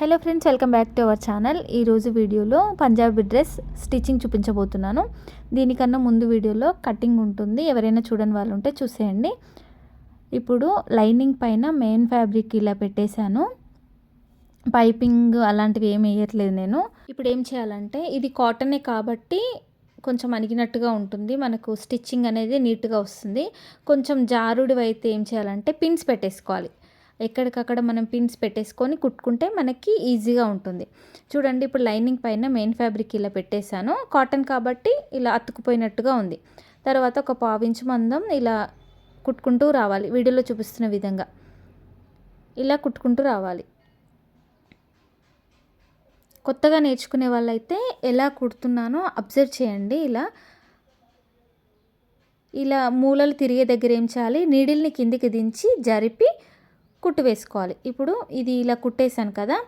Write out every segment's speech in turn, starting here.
Hello friends welcome back to our channel ఈరోజు వీడియోలో Punjabi dress stitching చూపించబోతున్నాను. దీనికన్నా ముందు వీడియోలో కటింగ్ ఉంటుంది. ఎవరైనా చూడని వాళ్ళు ఉంటే చూసేయండి. ఇప్పుడు లైనింగ్ పైన మెయిన్ ఫ్యాబ్రిక్ ఇలా పెట్టేశాను. పైపింగ్ అలాంటివి ఏమి వేయట్లేదు నేను. ఇప్పుడు ఏం చేయాలంటే ఇది కాటనే కాబట్టి కొంచెం అణిగినట్టుగా ఉంటుంది. మనకు స్టిచ్చింగ్ అనేది నీట్గా వస్తుంది. కొంచెం జారుడు అయితే ఏం చేయాలంటే పిన్స్ పెట్టేసుకోవాలి. ఎక్కడికక్కడ మనం పిన్స్ పెట్టేసుకొని కుట్టుకుంటే మనకి ఈజీగా ఉంటుంది. చూడండి ఇప్పుడు లైనింగ్ పైన మెయిన్ ఫ్యాబ్రిక్ ఇలా పెట్టేశాను. కాటన్ కాబట్టి ఇలా అతుకుపోయినట్టుగా ఉంది. తర్వాత ఒక పావించు మందం ఇలా కుట్టుకుంటూ రావాలి. వీడియోలో చూపిస్తున్న విధంగా ఇలా కుట్టుకుంటూ రావాలి. కొత్తగా నేర్చుకునే వాళ్ళైతే ఎలా కుడుతున్నానో అబ్జర్వ్ చేయండి ఇలా. ఇలా మూలలు తిరిగే దగ్గర ఏం చేయాలి? నీడిల్ని కిందికి దించి జరిపి కుట్టు వేసుకోవాలి. ఇప్పుడు ఇది ఇలా కుట్టేశాను కదా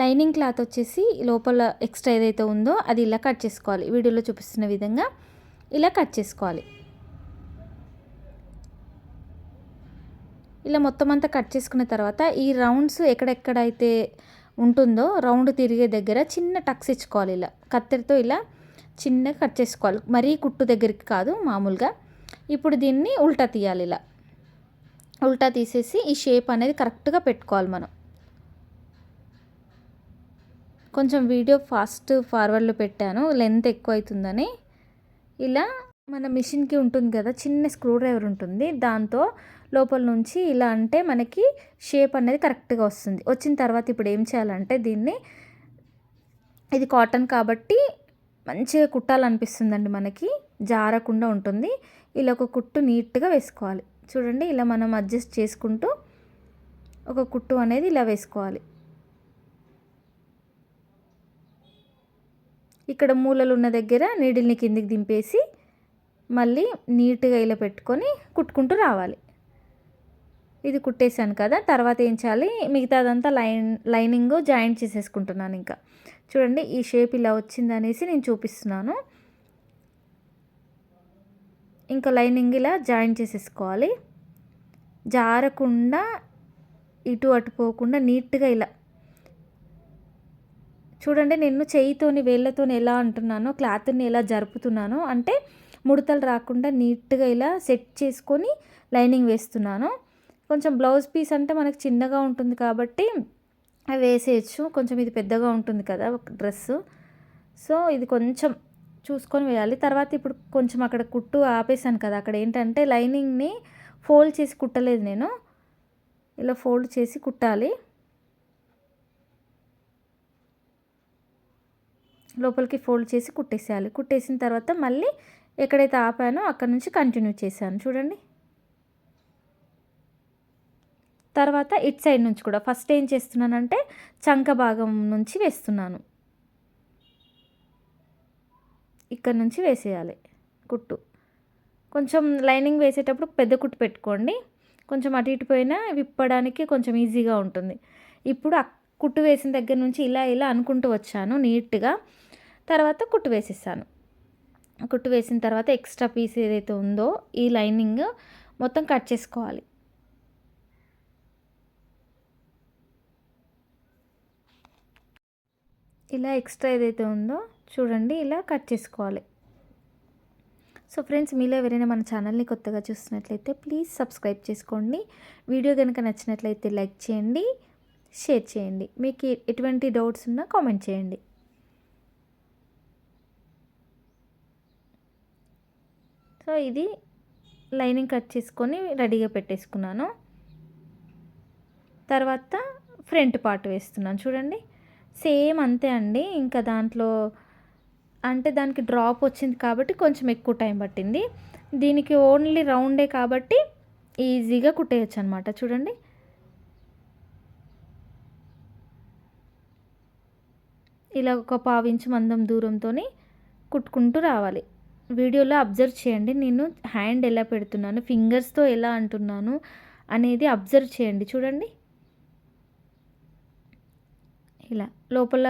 లైనింగ్ క్లాత్ వచ్చేసి లోపల ఎక్స్ట్రా ఏదైతే ఉందో అది ఇలా కట్ చేసుకోవాలి. వీడియోలో చూపిస్తున్న విధంగా ఇలా కట్ చేసుకోవాలి. ఇలా మొత్తం అంతా కట్ చేసుకున్న తర్వాత ఈ రౌండ్స్ ఎక్కడెక్కడైతే ఉంటుందో రౌండ్ తిరిగే దగ్గర చిన్న టక్స్ ఇచ్చుకోవాలి ఇలా. కత్తెరతో ఇలా చిన్నగా కట్ చేసుకోవాలి. మరీ కుట్టు దగ్గరికి కాదు మామూలుగా. ఇప్పుడు దీన్ని ఉల్టా తీయాలి ఇలా. ఉల్టా తీసేసి ఈ షేప్ అనేది కరెక్ట్గా పెట్టుకోవాలి మనం. కొంచెం వీడియో ఫాస్ట్ ఫార్వర్డ్లో పెట్టాను లెంత్ ఎక్కువ అవుతుందని ఇలా మన మిషన్కి ఉంటుంది కదా చిన్న స్క్రూ డ్రైవర్ ఉంటుంది. దాంతో లోపల నుంచి ఇలా అంటే మనకి షేప్ అనేది కరెక్ట్గా వస్తుంది. వచ్చిన తర్వాత ఇప్పుడు ఏం చేయాలంటే దీన్ని ఇది కాటన్ కాబట్టి మంచిగా కుట్టాలనిపిస్తుందండి మనకి. జారకుండా ఉంటుంది. ఇలా ఒక కుట్టు నీట్గా వేసుకోవాలి. చూడండి ఇలా మనం అడ్జస్ట్ చేసుకుంటూ ఒక కుట్టు అనేది ఇలా వేసుకోవాలి. ఇక్కడ మూలలు ఉన్న దగ్గర నీడిల్ని కిందికి దింపేసి మళ్ళీ నీట్గా ఇలా పెట్టుకొని కుట్టుకుంటూ రావాలి. ఇది కుట్టేశాను కదా తర్వాత ఏం చేయాలి? మిగతాదంతా లైన్ లైనింగ్ జాయింట్ చేసేసుకుంటున్నాను ఇంకా. చూడండి ఈ షేప్ ఇలా వచ్చిందనేసి నేను చూపిస్తున్నాను. ఇంకా లైనింగ్ ఇలా జాయిన్ చేసేసుకోవాలి. జారకుండా ఇటు అటు పోకుండా నీట్గా ఇలా. చూడండి నేను చేయితోని వేళ్ళతోని ఎలా అంటున్నానో క్లాత్ని ఎలా జరుపుతున్నానో అంటే ముడతలు రాకుండా నీట్గా ఇలా సెట్ చేసుకొని లైనింగ్ వేస్తున్నాను. కొంచెం బ్లౌజ్ పీస్ అంటే మనకు చిన్నగా ఉంటుంది కాబట్టి వేసేయచ్చు. కొంచెం ఇది పెద్దగా ఉంటుంది కదా ఒక డ్రెస్సు. సో ఇది కొంచెం చూసుకొని వేయాలి. తర్వాత ఇప్పుడు కొంచెం అక్కడ కుట్టు ఆపేసాను కదా అక్కడ ఏంటంటే లైనింగ్ని ఫోల్డ్ చేసి కుట్టలేదు నేను. ఇలా ఫోల్డ్ చేసి కుట్టాలి. లోపలికి ఫోల్డ్ చేసి కుట్టేసేయాలి. కుట్టేసిన తర్వాత మళ్ళీ ఎక్కడైతే ఆపానో అక్కడ నుంచి కంటిన్యూ చేశాను. చూడండి. తర్వాత ఇట్ సైడ్ నుంచి కూడా ఫస్ట్ ఏం చేస్తున్నానంటే చంక భాగం నుంచి వేస్తున్నాను. ఇక్కడ నుంచి వేసేయాలి కుట్టు. కొంచెం లైనింగ్ వేసేటప్పుడు పెద్ద కుట్టు పెట్టుకోండి. కొంచెం అటు ఇటు పోయినా విప్పడానికి కొంచెం ఈజీగా ఉంటుంది. ఇప్పుడు కుట్టు వేసిన దగ్గర నుంచి ఇలా ఇలా అనుకుంటూ వచ్చాను నీట్గా. తర్వాత కుట్టు వేసేసాను. కుట్టు వేసిన తర్వాత ఎక్స్ట్రా పీస్ ఏదైతే ఉందో ఈ లైనింగ్ మొత్తం కట్ చేసుకోవాలి. ఇలా ఎక్స్ట్రా ఏదైతే ఉందో చూడండి ఇలా కట్ చేసుకోవాలి. సో ఫ్రెండ్స్ మీలో ఎవరైనా మన ఛానల్ని కొత్తగా చూస్తున్నట్లయితే ప్లీజ్ సబ్స్క్రైబ్ చేసుకోండి. వీడియో కనుక నచ్చినట్లయితే లైక్ చేయండి షేర్ చేయండి. మీకు ఎటువంటి డౌట్స్ ఉన్నా కామెంట్ చేయండి. సో ఇది లైనింగ్ కట్ చేసుకొని రెడీగా పెట్టేసుకున్నాను. తర్వాత ఫ్రంట్ పార్ట్ వేస్తున్నాను. చూడండి సేమ్ అంతే అండి. ఇంకా దాంట్లో అంటే దానికి డ్రాప్ వచ్చింది కాబట్టి కొంచెం ఎక్కువ టైం పట్టింది. దీనికి ఓన్లీ రౌండే కాబట్టి ఈజీగా కుట్టేయచ్చు అనమాట చూడండి. ఇలా ఒక పావించి మందం దూరంతో కుట్టుకుంటూ రావాలి. వీడియోలో అబ్జర్వ్ చేయండి. నేను హ్యాండ్ ఎలా పెడుతున్నాను ఫింగర్స్తో ఎలా అంటున్నాను అనేది అబ్జర్వ్ చేయండి. చూడండి. ఇలా లోపల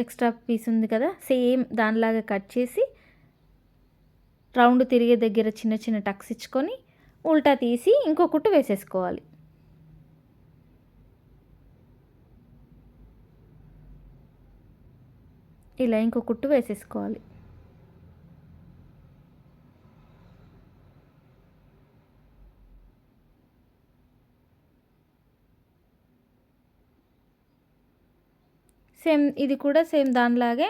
ఎక్స్ట్రా పీస్ ఉంది కదా సేమ్ దానిలాగా కట్ చేసి రౌండ్ తిరిగే దగ్గర చిన్న చిన్న టక్స్ ఇచ్చుకొని ఉల్టా తీసి ఇంకో కుట్టు వేసేసుకోవాలి. ఇలా ఇంకో కుట్టు వేసేసుకోవాలి. సేమ్ ఇది కూడా సేమ్ దానిలాగే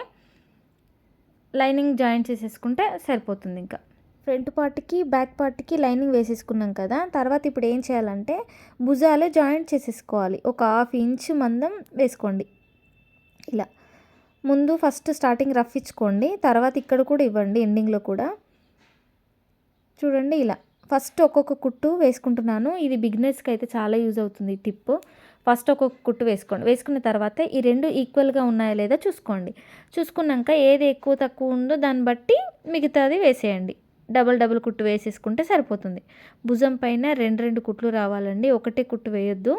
లైనింగ్ జాయింట్ చేసేసుకుంటే సరిపోతుంది ఇంకా. ఫ్రంట్ పార్ట్కి బ్యాక్ పార్ట్కి లైనింగ్ వేసేసుకున్నాం కదా తర్వాత ఇప్పుడు ఏం చేయాలంటే భుజాలే జాయింట్ చేసేసుకోవాలి. ఒక హాఫ్ ఇంచ్ మందం వేసుకోండి. ఇలా. ముందు ఫస్ట్ స్టార్టింగ్ రఫ్ ఇచ్చుకోండి. తర్వాత ఇక్కడ కూడా ఇవ్వండి ఎండింగ్లో కూడా. చూడండి ఇలా. ఫస్ట్ ఒక్కొక్క కుట్టు వేసుకుంటున్నాను. ఇది బిగినర్స్కి అయితే చాలా యూజ్ అవుతుంది టిప్ ఫస్ట్ ఒక్కొక్క కుట్టు వేసుకోండి. వేసుకున్న తర్వాత ఈ రెండు ఈక్వల్గా ఉన్నాయా లేదా చూసుకోండి. చూసుకున్నాక ఏది ఎక్కువ తక్కువ ఉందో దాన్ని బట్టి మిగతాది వేసేయండి. డబల్ డబుల్ కుట్టు వేసేసుకుంటే సరిపోతుంది. భుజం పైన రెండు రెండు కుట్లు రావాలండి. ఒకటే కుట్టు వేయొద్దు.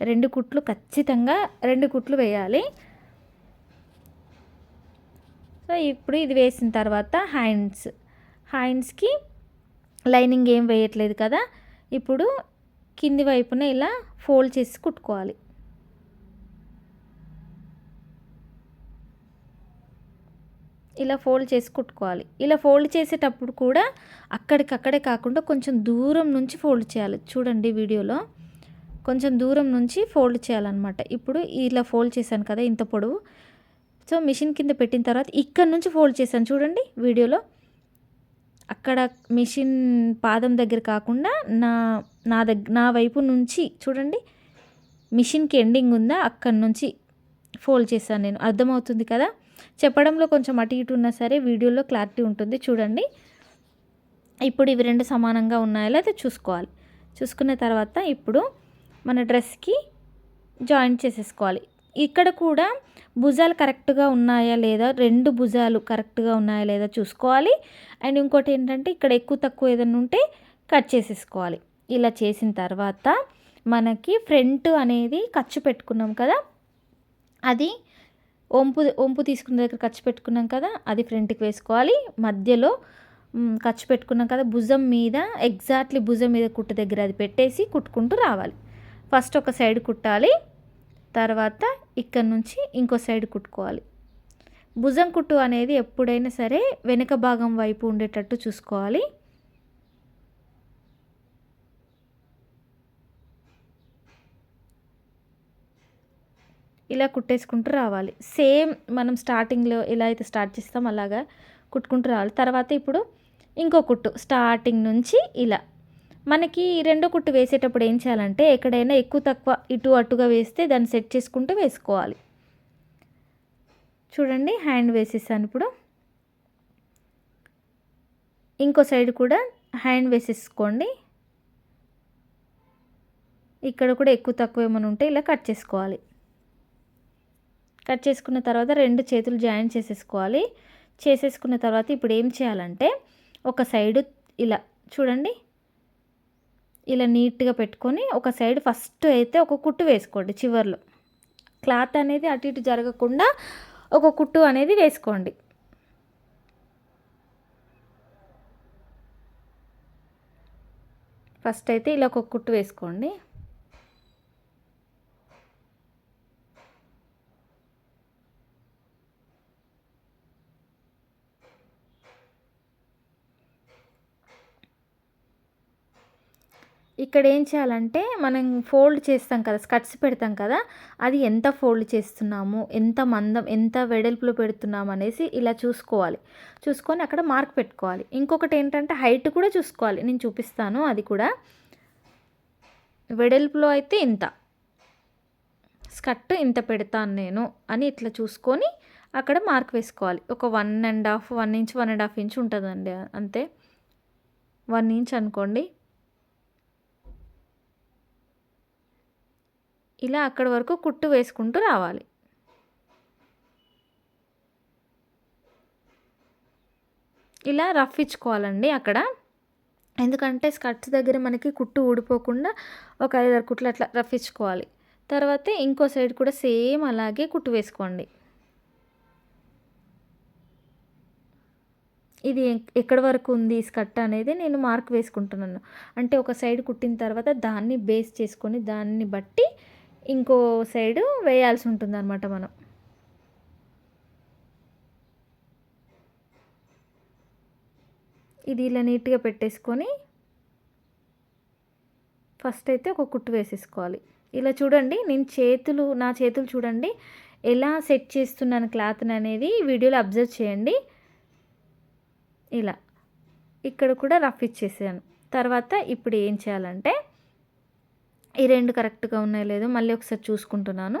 రెండు కుట్లు ఖచ్చితంగా రెండు కుట్లు వేయాలి. సో ఇప్పుడు ఇది వేసిన తర్వాత హ్యాండ్స్. హ్యాండ్స్కి లైనింగ్ ఏం వేయట్లేదు కదా. ఇప్పుడు కింది వైపున ఇలా ఫోల్డ్ చేసి కుట్టుకోవాలి. ఇలా ఫోల్డ్ చేసి కుట్టుకోవాలి. ఇలా ఫోల్డ్ చేసేటప్పుడు కూడా అక్కడికక్కడే కాకుండా కొంచెం దూరం నుంచి ఫోల్డ్ చేయాలి. చూడండి వీడియోలో. కొంచెం దూరం నుంచి ఫోల్డ్ చేయాలన్నమాట. ఇప్పుడు ఇలా ఫోల్డ్ చేశాను కదా ఇంత పొడవు. సో మిషన్ కింద పెట్టిన తర్వాత ఇక్కడ నుంచి ఫోల్డ్ చేశాను చూడండి వీడియోలో. అక్కడ మిషన్ పాదం దగ్గర కాకుండా నా నా దగ్గర నా వైపు నుంచి చూడండి మిషన్కి ఎండింగ్ ఉందా? అక్కడి నుంచి ఫోల్డ్ చేశాను నేను. అర్థమవుతుంది కదా? చెప్పడంలో కొంచెం అటు ఇటు ఉన్నా సరే వీడియోలో క్లారిటీ ఉంటుంది. చూడండి. ఇప్పుడు ఇవి రెండు సమానంగా ఉన్నాయో లేదా చూసుకోవాలి. చూసుకున్న తర్వాత ఇప్పుడు మన డ్రెస్కి జాయింట్ చేసేసుకోవాలి. ఇక్కడ కూడా భుజాలు కరెక్ట్గా ఉన్నాయా లేదా? రెండు భుజాలు కరెక్ట్గా ఉన్నాయా లేదా చూసుకోవాలి. అండ్ ఇంకోటి ఏంటంటే ఇక్కడ ఎక్కువ తక్కువ ఏదైనా ఉంటే కట్ చేసేసుకోవాలి. ఇలా చేసిన తర్వాత మనకి ఫ్రంట్ అనేది ఖర్చు పెట్టుకున్నాం కదా? అది ఒంపు ఒంపు తీసుకున్న దగ్గర ఖర్చు పెట్టుకున్నాం కదా? అది ఫ్రంట్కి వేసుకోవాలి. మధ్యలో ఖర్చు పెట్టుకున్నాం కదా? భుజం మీద ఎగ్జాక్ట్లీ భుజం మీద కుట్టు దగ్గర అది పెట్టేసి కుట్టుకుంటూ రావాలి. ఫస్ట్ ఒక సైడ్ కుట్టాలి. తర్వాత ఇక్కడ నుంచి ఇంకో సైడ్ కుట్టుకోవాలి. భుజం కుట్టు అనేది ఎప్పుడైనా సరే వెనుక భాగం వైపు ఉండేటట్టు చూసుకోవాలి. ఇలా కుట్టేసుకుంటూ రావాలి. సేమ్ మనం స్టార్టింగ్లో ఎలా అయితే స్టార్ట్ చేస్తాం అలాగా కుట్టుకుంటూ రావాలి. తర్వాత ఇప్పుడు ఇంకో కుట్టు స్టార్టింగ్ నుంచి ఇలా. మనకి రెండో కుట్టు వేసేటప్పుడు ఏం చేయాలంటే ఎక్కడైనా ఎక్కువ తక్కువ ఇటు అటుగా వేస్తే దాన్ని సెట్ చేసుకుంటూ వేసుకోవాలి. చూడండి హ్యాండ్ వేసేసాను ఇప్పుడు. ఇంకో సైడ్ కూడా హ్యాండ్ వేసేసుకోండి. ఇక్కడ కూడా ఎక్కువ తక్కువ ఏమైనా ఉంటే ఇలా కట్ చేసుకోవాలి. కట్ చేసుకున్న తర్వాత రెండు చేతులు జాయిన్ చేసేసుకోవాలి. చేసేసుకున్న తర్వాత ఇప్పుడు ఏం చేయాలంటే ఒక సైడు ఇలా చూడండి. ఇలా నీట్గా పెట్టుకొని ఒక సైడ్ ఫస్ట్ అయితే ఒక కుట్టు వేసుకోండి చివర్లో. క్లాత్ అనేది అటు ఇటు జరగకుండా ఒక కుట్టు అనేది వేసుకోండి. ఫస్ట్ అయితే ఇలా ఒక కుట్టు వేసుకోండి. ఇక్కడ ఏం చేయాలంటే మనం ఫోల్డ్ చేస్తాం కదా స్కట్స్ పెడతాం కదా అది ఎంత ఫోల్డ్ చేస్తున్నాము ఎంత మందం ఎంత వెడల్పులో పెడుతున్నాము అనేసి ఇలా చూసుకోవాలి. చూసుకొని అక్కడ మార్క్ పెట్టుకోవాలి. ఇంకొకటి ఏంటంటే హైట్ కూడా చూసుకోవాలి. నేను చూపిస్తాను అది కూడా. వెడల్పులో అయితే ఇంత. స్కర్ట్ ఇంత పెడతాను నేను అని ఇట్లా చూసుకొని అక్కడ మార్క్ వేసుకోవాలి. ఒక one and half one inch one and half inch ఉంటుందండి అంతే. వన్ ఇంచ్ అనుకోండి. ఇలా అక్కడి వరకు కుట్టు వేసుకుంటూ రావాలి. ఇలా రఫ్ ఇచ్చుకోవాలండి అక్కడ. ఎందుకంటే స్కర్ట్స్ దగ్గర మనకి కుట్టు ఊడిపోకుండా ఒక ఐదారు కుట్లు అట్లా రఫ్ ఇచ్చుకోవాలి. తర్వాత ఇంకో సైడ్ కూడా సేమ్ అలాగే కుట్టు వేసుకోండి. ఇది ఎక్కడి వరకు ఉంది స్కర్ట్ అనేది నేను మార్క్ వేసుకుంటున్నాను. అంటే ఒక సైడ్ కుట్టిన తర్వాత దాన్ని బేస్ చేసుకొని దాన్ని బట్టి ఇంకో సైడు వేయాల్సి ఉంటుంది అనమాట మనం. ఇది ఇలా నీట్గా పెట్టేసుకొని ఫస్ట్ అయితే ఒక కుట్టు వేసేసుకోవాలి. ఇలా చూడండి నేను చేతులు నా చేతులు చూడండి ఎలా సెట్ చేస్తున్నాను క్లాత్ని అనేది వీడియోలో అబ్జర్వ్ చేయండి. ఇలా ఇక్కడ కూడా రఫ్ ఇచ్చేసాను. తర్వాత ఇప్పుడు ఏం చేయాలంటే ఈ రెండు కరెక్ట్గా ఉన్నాయో లేదో మళ్ళీ ఒకసారి చూసుకుంటున్నాను.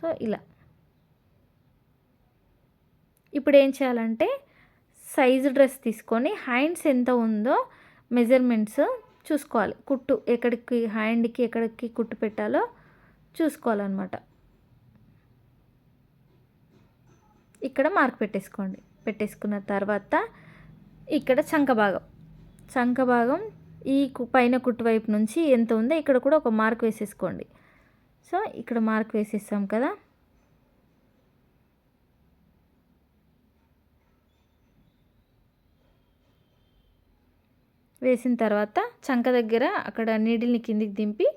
సో ఇలా. ఇప్పుడు ఏం చేయాలంటే సైజు డ్రెస్ తీసుకొని హ్యాండ్స్ ఎంత ఉందో మెజర్మెంట్స్ చూసుకోవాలి. కుట్టు ఎక్కడికి హ్యాండ్కి ఎక్కడికి కుట్టు పెట్టాలో చూసుకోవాలన్నమాట. ఇక్కడ మార్క్ పెట్టేసుకోండి. పెట్టేసుకున్న తర్వాత ఇక్కడ చంక భాగం చంక భాగం ఈ పైన కుట్టువైపు నుంచి ఎంత ఉందో ఇక్కడ కూడా ఒక మార్క్ వేసేసుకోండి. సో ఇక్కడ మార్క్ వేసేస్తాం కదా. వేసిన తర్వాత చంక దగ్గర అక్కడ నీడిల్ని కిందికి దింపి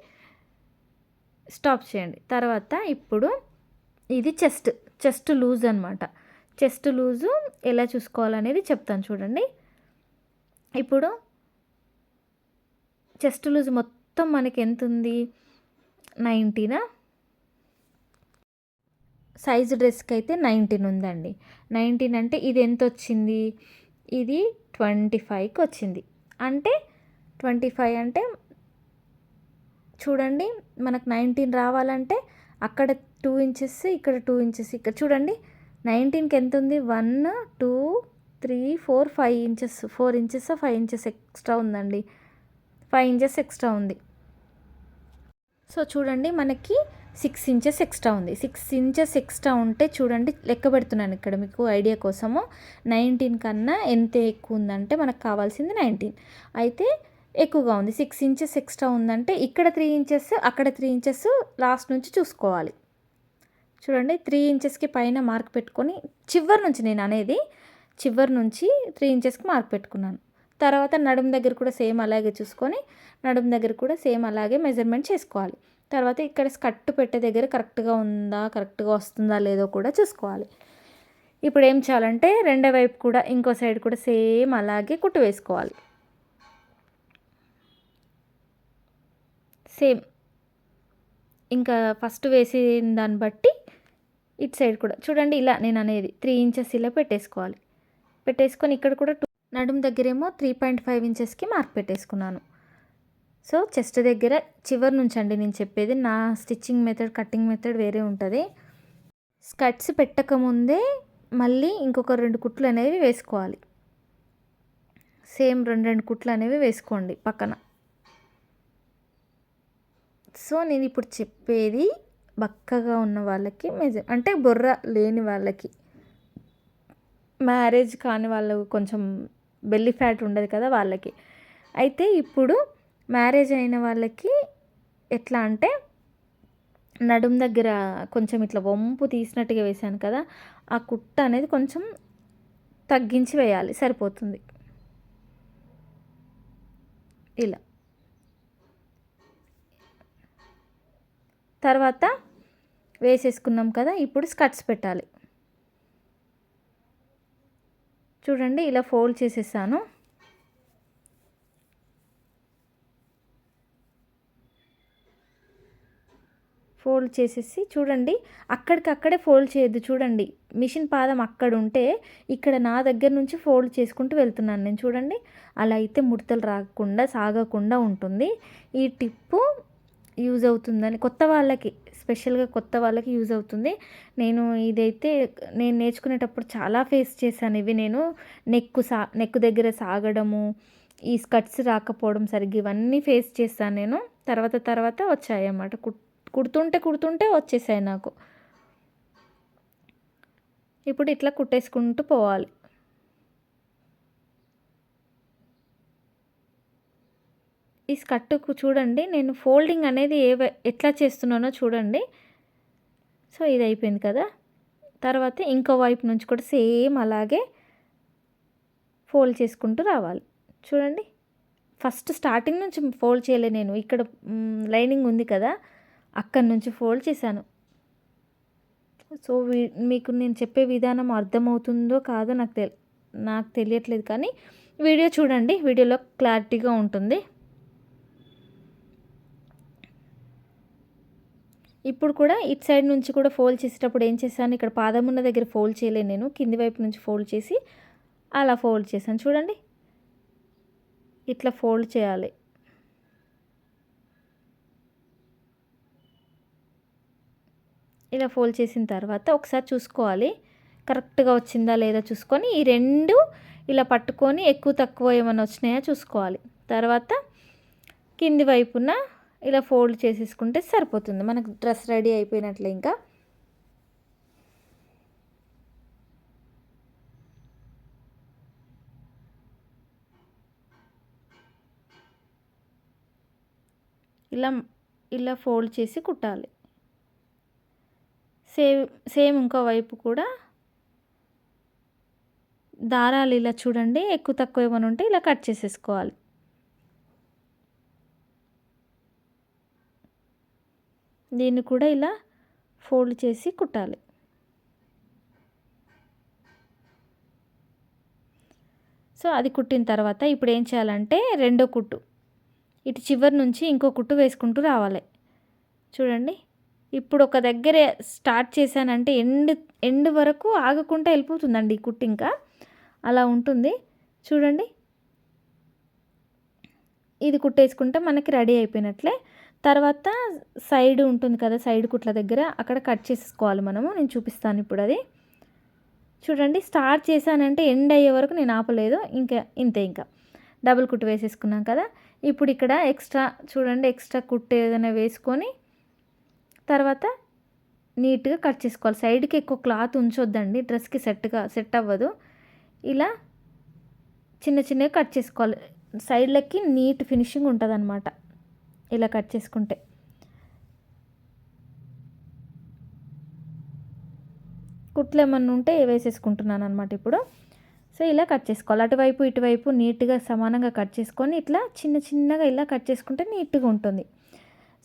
స్టాప్ చేయండి. తర్వాత ఇప్పుడు ఇది చెస్ట్ చెస్ట్ లూజ్ అనమాట చెస్ట్ లూజు ఎలా చూసుకోవాలనేది చెప్తాను చూడండి. ఇప్పుడు చెస్ట్ లూజ్ మొత్తం మనకి ఎంత ఉంది నైంటీనా? సైజు డ్రెస్కి అయితే నైన్టీన్ ఉందండి నైన్టీన్ అంటే ఇది ఎంత వచ్చింది ఇది ట్వంటీ ఫైవ్కి వచ్చింది అంటే ట్వంటీ ఫైవ్ అంటే చూడండి మనకు నైన్టీన్ రావాలంటే అక్కడ టూ ఇంచెస్ ఇక్కడ టూ ఇంచెస్ ఇక్కడ చూడండి నైన్టీన్కి ఎంత ఉంది one two three four five inches. Four inches five inches extra ఉందండి. ఫైవ్ ఇంచెస్ ఎక్స్ట్రా ఉంది. సో చూడండి మనకి సిక్స్ ఇంచెస్ ఎక్స్ట్రా ఉంది. సిక్స్ ఇంచెస్ ఎక్స్ట్రా ఉంటే చూడండి లెక్క పెడుతున్నాను ఇక్కడ మీకు ఐడియా కోసము. నైన్టీన్ కన్నా ఎంత ఎక్కువ ఉందంటే మనకు కావాల్సింది నైన్టీన్. అయితే ఎక్కువగా ఉంది. సిక్స్ ఇంచెస్ ఎక్స్ట్రా ఉందంటే ఇక్కడ త్రీ ఇంచెస్ అక్కడ త్రీ ఇంచెస్ లాస్ట్ నుంచి చూసుకోవాలి. చూడండి త్రీ ఇంచెస్కి పైన మార్క్ పెట్టుకొని చివరి నుంచి నేను అనేది చివరి నుంచి త్రీ ఇంచెస్కి మార్క్ పెట్టుకున్నాను. తర్వాత నడుము దగ్గర కూడా సేమ్ అలాగే చూసుకొని నడుము దగ్గర కూడా సేమ్ అలాగే మెజర్మెంట్ చేసుకోవాలి. తర్వాత ఇక్కడ స్కట్టు పెట్టే దగ్గర కరెక్ట్గా ఉందా కరెక్ట్గా వస్తుందా లేదో కూడా చూసుకోవాలి. ఇప్పుడు ఏం చేయాలంటే రెండో వైపు కూడా ఇంకో సైడ్ కూడా సేమ్ అలాగే కుట్టు వేసుకోవాలి. సేమ్ ఇంకా ఫస్ట్ వేసిన దాన్ని బట్టి ఇటు సైడ్ కూడా. చూడండి ఇలా నేను అనేది త్రీ ఇంచెస్ ఇలా పెట్టేసుకోవాలి. పెట్టేసుకొని ఇక్కడ కూడా టూ నడుము దగ్గరేమో త్రీ పాయింట్ ఫైవ్ ఇంచెస్కి మార్క్ పెట్టేసుకున్నాను. సో చెస్ట్ దగ్గర చివరి నుంచి అండి నేను చెప్పేది నా స్టిచ్చింగ్ మెథడ్ కటింగ్ మెథడ్ వేరే ఉంటుంది. స్కర్ట్స్ పెట్టకముందే మళ్ళీ ఇంకొక రెండు కుట్లు అనేవి వేసుకోవాలి. సేమ్ రెండు రెండు కుట్లు అనేవి వేసుకోండి పక్కన. సో నేను ఇప్పుడు చెప్పేది బక్కగా ఉన్న వాళ్ళకి మెజర్ అంటే బొర్ర లేని వాళ్ళకి. మ్యారేజ్ కాని వాళ్ళు కొంచెం బెల్లి ఫ్యాట్ ఉండదు కదా వాళ్ళకి. అయితే ఇప్పుడు మ్యారేజ్ అయిన వాళ్ళకి ఎట్లా అంటే నడుం దగ్గర కొంచెం ఇట్లా వంపు తీసినట్టుగా వేసాను కదా ఆ కుట్ట అనేది కొంచెం తగ్గించి వేయాలి సరిపోతుంది. ఇలా. తర్వాత వేసేసుకున్నాం కదా ఇప్పుడు స్కర్ట్స్ పెట్టాలి. చూడండి ఇలా ఫోల్డ్ చేసేసాను. ఫోల్డ్ చేసేసి చూడండి అక్కడికక్కడే ఫోల్డ్ చేయొద్దు. చూడండి మిషన్ పాదం అక్కడ ఉంటే ఇక్కడ నా దగ్గర నుంచి ఫోల్డ్ చేసుకుంటూ వెళ్తున్నాను నేను. చూడండి అలా అయితే ముడతలు రాకుండా సాగకుండా ఉంటుంది. ఈ టిప్పు యూజ్ అవుతుందని కొత్త వాళ్ళకి స్పెషల్గా కొత్త వాళ్ళకి యూజ్ అవుతుంది. నేను ఇదైతే నేను నేర్చుకునేటప్పుడు చాలా ఫేస్ చేశాను ఇవి నేను. నెక్కు సా నెక్కు దగ్గర సాగడము ఈ స్కట్స్ రాకపోవడం సరిగ్గా ఇవన్నీ ఫేస్ చేస్తాను నేను. తర్వాత తర్వాత వచ్చాయి అన్నమాట కుడుతుంటే కుడుతుంటే వచ్చేసాయి నాకు. ఇప్పుడు ఇట్లా కుట్టేసుకుంటూ పోవాలి. ఈ స్కర్టుకు చూడండి. నేను ఫోల్డింగ్ అనేది ఏ ఎట్లా చేస్తున్నానో చూడండి. సో ఇది అయిపోయింది కదా. తర్వాత ఇంకో వైపు నుంచి కూడా సేమ్ అలాగే ఫోల్డ్ చేసుకుంటూ రావాలి. చూడండి. ఫస్ట్ స్టార్టింగ్ నుంచి ఫోల్డ్ చేయలే నేను. ఇక్కడ లైనింగ్ ఉంది కదా. అక్కడి నుంచి ఫోల్డ్ చేశాను. సో మీకు నేను చెప్పే విధానం అర్థమవుతుందో కాదో నాకు తెలి నాకు తెలియట్లేదు కానీ వీడియో చూడండి. వీడియోలో క్లారిటీగా ఉంటుంది. ఇప్పుడు కూడా ఇటు సైడ్ నుంచి కూడా ఫోల్డ్ చేసేటప్పుడు ఏం చేశాను? ఇక్కడ పాదం ఉన్న దగ్గర ఫోల్డ్ చేయలేను నేను. కింది వైపు నుంచి ఫోల్డ్ చేసి అలా ఫోల్డ్ చేశాను. చూడండి. ఇట్లా ఫోల్డ్ చేయాలి. ఇలా ఫోల్డ్ చేసిన తర్వాత ఒకసారి చూసుకోవాలి. కరెక్ట్గా వచ్చిందా లేదా చూసుకొని ఈ రెండు ఇలా పట్టుకొని ఎక్కువ తక్కువ ఏమైనా వచ్చినాయా చూసుకోవాలి. తర్వాత కింది వైపున ఇలా ఫోల్డ్ చేసేసుకుంటే సరిపోతుంది. మనకు డ్రెస్ రెడీ అయిపోయినట్లే ఇంకా. ఇలా ఇలా ఫోల్డ్ చేసి కుట్టాలి. సేమ్ సేమ్ ఇంకో వైపు కూడా దారాలు ఇలా చూడండి ఎక్కువ తక్కువ ఏమైనా ఉంటే ఇలా కట్ చేసేసుకోవాలి. దీన్ని కూడా ఇలా ఫోల్డ్ చేసి కుట్టాలి. సో అది కుట్టిన తర్వాత ఇప్పుడు ఏం చేయాలంటే రెండో కుట్టు. ఇటు చివరి నుంచి ఇంకో కుట్టు వేసుకుంటూ రావాలి. చూడండి. ఇప్పుడు ఒక దగ్గర స్టార్ట్ చేశానంటే ఎండ్ ఎండ్ వరకు ఆగకుండా వెళ్ళిపోతుందండి ఈ కుట్టు ఇంకా. అలా ఉంటుంది. చూడండి. ఇది కుట్టేసుకుంటే మనకి రెడీ అయిపోయినట్లే. తర్వాత సైడ్ ఉంటుంది కదా సైడ్ కుట్ల దగ్గర అక్కడ కట్ చేసుకోవాలి మనము. నేను చూపిస్తాను ఇప్పుడు అది. చూడండి స్టార్ట్ చేశానంటే ఎండ్ అయ్యే వరకు నేను ఆపలేదు. ఇంకా ఇంతే ఇంకా. డబుల్ కుట్టు వేసేసుకున్నాం కదా. ఇప్పుడు ఇక్కడ ఎక్స్ట్రా చూడండి ఎక్స్ట్రా కుట్టు ఏదైనా వేసుకొని తర్వాత నీట్గా కట్ చేసుకోవాలి. సైడ్కి ఎక్కువ క్లాత్ ఉంచొద్దండి. డ్రెస్కి సెట్గా సెట్ అవ్వదు. ఇలా చిన్న చిన్నగా కట్ చేసుకోవాలి. సైడ్లకి నీట్ ఫినిషింగ్ ఉంటుంది అనమాట ఇలా కట్ చేసుకుంటే. కుట్లు ఏమన్నా ఉంటే వేసేసుకుంటున్నాను అనమాట ఇప్పుడు. సో ఇలా కట్ చేసుకోవాలి. అటువైపు ఇటువైపు నీట్గా సమానంగా కట్ చేసుకొని ఇట్లా చిన్న చిన్నగా ఇలా కట్ చేసుకుంటే నీట్గా ఉంటుంది.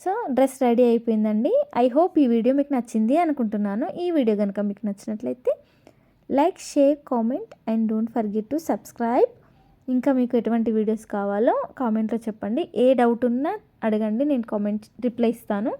సో డ్రెస్ రెడీ అయిపోయిందండి. ఐ హోప్ ఈ వీడియో మీకు నచ్చింది అనుకుంటున్నాను. ఈ వీడియో కనుక మీకు నచ్చినట్లయితే like share comment and don't forget to subscribe. ఇంకా మీకు ఎటువంటి వీడియోస్ కావాలో కామెంట్లో చెప్పండి. ఏ డౌట్ ఉన్నా అడగండి నేను కామెంట్ రిప్లై ఇస్తాను.